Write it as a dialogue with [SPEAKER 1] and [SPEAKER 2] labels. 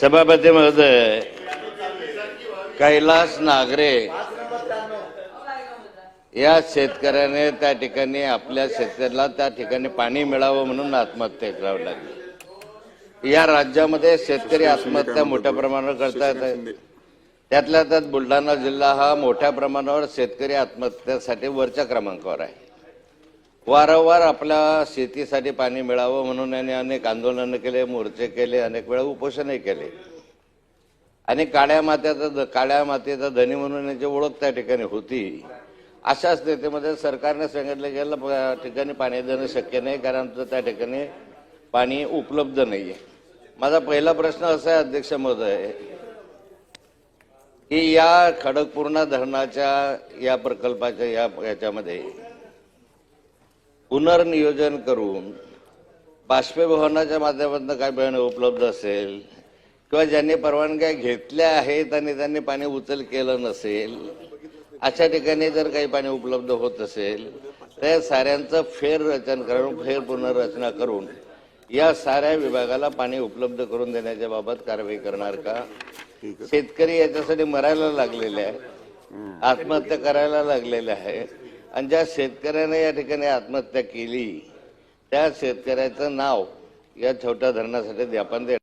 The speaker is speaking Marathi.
[SPEAKER 1] सभापती महोदय. कैलास नागरे. या शेतकऱ्याने त्या ठिकाणी आपल्या शेतकऱ्याला त्या ठिकाणी पाणी मिळावं म्हणून आत्महत्या करावी लागली. या राज्यामध्ये शेतकरी आत्महत्या मोठ्या प्रमाणावर करतात त्यातल्या त्यात बुलढाणा जिल्हा हा मोठ्या प्रमाणावर शेतकरी आत्महत्यासाठी वरच्या क्रमांकावर आहे. वारंवार आपल्या शेतीसाठी पाणी मिळावं म्हणून यांनी अनेक आंदोलनं केले मोर्चे केले अनेक वेळा उपोषणही केले. आणि काळ्या मात्याचा ध- काळ्या मातीचा धनी म्हणून याची ओळख त्या ठिकाणी होती. अशा स्थितीमध्ये सरकारने सांगितलं गेलं ठिकाणी पाणी देणं शक्य नाही कारण त्या ठिकाणी पाणी उपलब्ध नाहीये. माझा पहिला प्रश्न असा आहे अध्यक्ष महोदय की या खडकपूर्णा धरणाच्या या प्रकल्पाच्या या याच्यामध्ये पुनर्नियोजन करून बाष्पीभवनाच्या माध्यमातून काय पाणी उपलब्ध असेल किंवा ज्यांनी परवानग्या घेतल्या आहेत आणि त्यांनी पाणी उचल केलं नसेल अशा ठिकाणी जर काही पाणी उपलब्ध होत असेल तर या साऱ्यांचं फेररचन करून फेर पुनर्रचना करून या साऱ्या विभागाला पाणी उपलब्ध करून देण्याच्या बाबत कारवाई करणार का? शेतकरी याच्यासाठी मरायला लागलेले आहे आत्महत्या करायला लागलेले आहे. आणि ज्या शेतकऱ्याने या ठिकाणी आत्महत्या केली त्या शेतकऱ्याचं नाव या छोट्या धरणासाठी आपण दे